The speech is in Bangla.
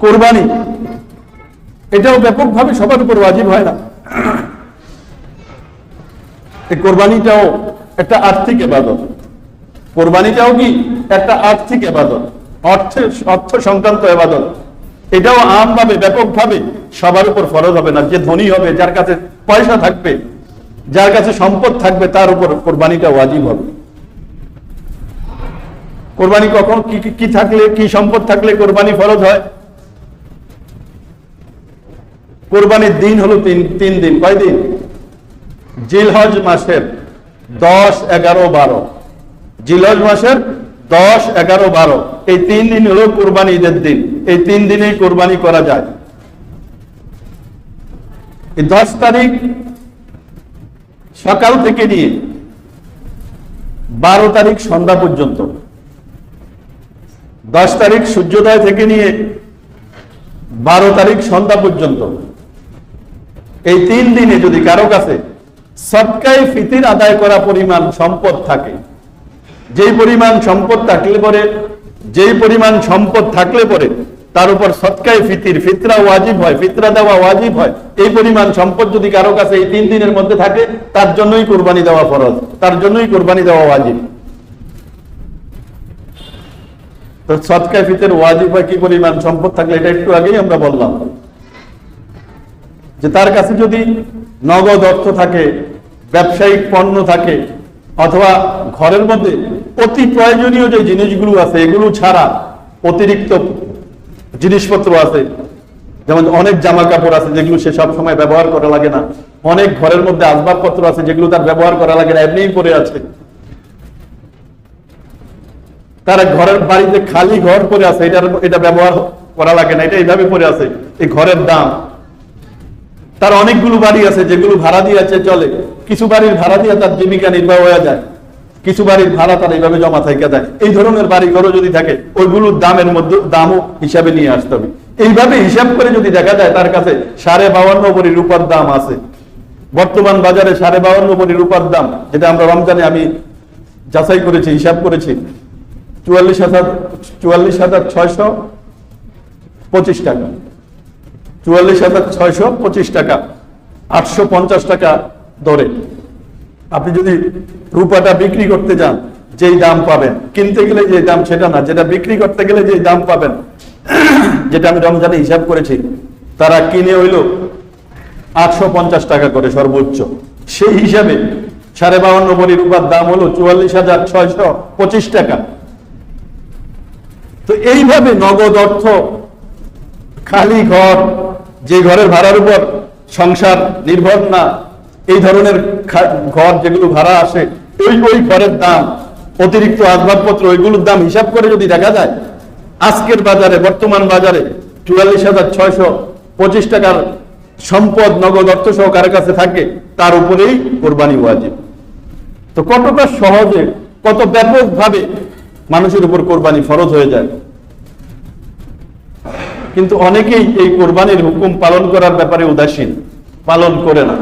কোরবানি। এটাও ব্যাপকভাবে সবার উপর ওয়াজিব হয় না। এই কোরবানিটাও একটা আর্থিক এবাদত। কোরবানিটাও কি একটা আর্থিক এবাদত? অর্থে, অর্থ সংক্রান্ত এবাদত। এটাও আমভাবে, ব্যাপকভাবে সবার উপর ফরজ হবে না। যে ধনী হবে, যার কাছে পয়সা থাকবে, যার কাছে সম্পদ থাকবে, তার উপর কোরবানিটা ওয়াজিব হবে। কোরবানি কখন, কি, কি- কি থাকলে, কি সম্পদ থাকলে কোরবানি ফরজ হয়? কোরবানির দিন হলো তিন দিন। কয় দিন? জিলহজ মাসের দশ, এগারো, বারো। জিলহজ মাসের দশ, এগারো, বারো। এই তিন দিন হলো কোরবানি ঈদের দিন। এই তিন দিনেই কোরবানি করা যায়। এই দশ তারিখ সকাল থেকে নিয়ে বারো তারিখ সন্ধ্যা পর্যন্ত। দশ তারিখ সূর্যোদয় থেকে নিয়ে বারো তারিখ সন্ধ্যা পর্যন্ত। এই তিন দিনে যদি কারও কাছে সৎকায় ফিতির আদায় করা পরিমাণ সম্পদ থাকে, যেই পরিমাণ সম্পদ থাকলে পরে, যেই পরিমাণ সম্পদ থাকলে পরে তার উপর সৎকায় ফিতির, ফিতরা ওয়াজিব হয়, ফিতরা দেওয়া ওয়াজিব হয়, এই পরিমাণ সম্পদ যদি কারও কাছে এই তিন দিনের মধ্যে থাকে, তার জন্যই কোরবানি দেওয়া ফরজ, তার জন্যই কোরবানি দেওয়া ওয়াজিব। তো সৎকায় ফিতের ওয়াজিব হয় কি পরিমাণ সম্পদ থাকলে এটা একটু আগেই আমরা বললাম। যে তার কাছে যদি নগদ অর্থ থাকে, ব্যবসায়িক পণ্য থাকে, অথবা ঘরের মধ্যে অতি প্রয়োজনীয় যে জিনিসগুলো আছে, এগুলো ছাড়া অতিরিক্ত জিনিসপত্র আছে, যেমন অনেক জামা কাপড় আছে যেগুলো সে সব সময় ব্যবহার করা লাগে না, অনেক ঘরের মধ্যে আসবাবপত্র আছে যেগুলো তার ব্যবহার করা লাগে না, এমনিই পড়ে আছে। তার ঘরের বাড়িতে খালি ঘর পরে আছে, এটার এটা ব্যবহার করা লাগে না, এটা এইভাবে পরে আছে। এই ঘরের দাম তার অনেকগুলো বাড়ি আছে, যেগুলো ভাড়া দিয়ে আছে চলে। কিছু বাড়ির ভাড়া দিয়ে তার জীবিকা নির্বাহ হয়ে যায়। কিছু বাড়ির ভাড়া তার এইভাবে জমা থেকে দেয়। এই ধরনের বাড়ি ঘরও যদি থাকে ওইগুলোর দামের মধ্যে, দামও হিসাবে নিয়ে আসতে হবে। এইভাবে হিসাব করে যদি দেখা যায়, তার কাছে সাড়ে বাউান্ন ভরি রূপার দাম আছে। বর্তমান বাজারে সাড়ে বাউান্ন ভরি রূপার দাম, যেটা আমরা রমজানে আমি যাচাই করেছি, হিসাব করেছি, চুয়াল্লিশ হাজার চুয়াল্লিশ হাজার ছয়শো পঁচিশ টাকা। চুয়াল্লিশ হাজার ছয়শো পঁচিশ টাকা, আটশো পঞ্চাশ টাকা দরে। আপনি যদি রূপাটা বিক্রি করতে যান, যেই দাম পাবেন, কিনতে গেলে যে দাম সেটা না, যেটা বিক্রি করতে গেলে যে দাম পাবেন, যেটা আমি রমজানে হিসাব করেছি, তারা কিনে হইল আটশো পঞ্চাশ টাকা করে সর্বোচ্চ। সেই হিসাবে সাড়ে বাউন্ন ভরি রূপার দাম হলো চুয়াল্লিশ হাজার ছয়শো পঁচিশ টাকা। তো এইভাবে নগদ অর্থ, খালি ঘর যে ঘরের ভাড়ার উপর সংসার নির্ভর না, এই ধরনের ঘর যেগুলো ভাড়া আসে, ওই ওই ঘরের দাম, অতিরিক্ত আসবাবপত্র, ওইগুলোর দাম হিসাব করে যদি দেখা যায়, আজকের বাজারে, বর্তমান বাজারে চুয়াল্লিশ হাজার ছয়শো পঁচিশ টাকার সম্পদ, নগদ অর্থ সহ কাছে থাকে, তার উপরেই কোরবানি ওয়াজিব। তো কতটা সহজে, কত ব্যাপকভাবে মানুষের উপর কোরবানি ফরজ হয়ে যায়? কিন্তু অনেকেই এই কোরবানির হুকুম পালন করার ব্যাপারে উদাসীন পালন করে না।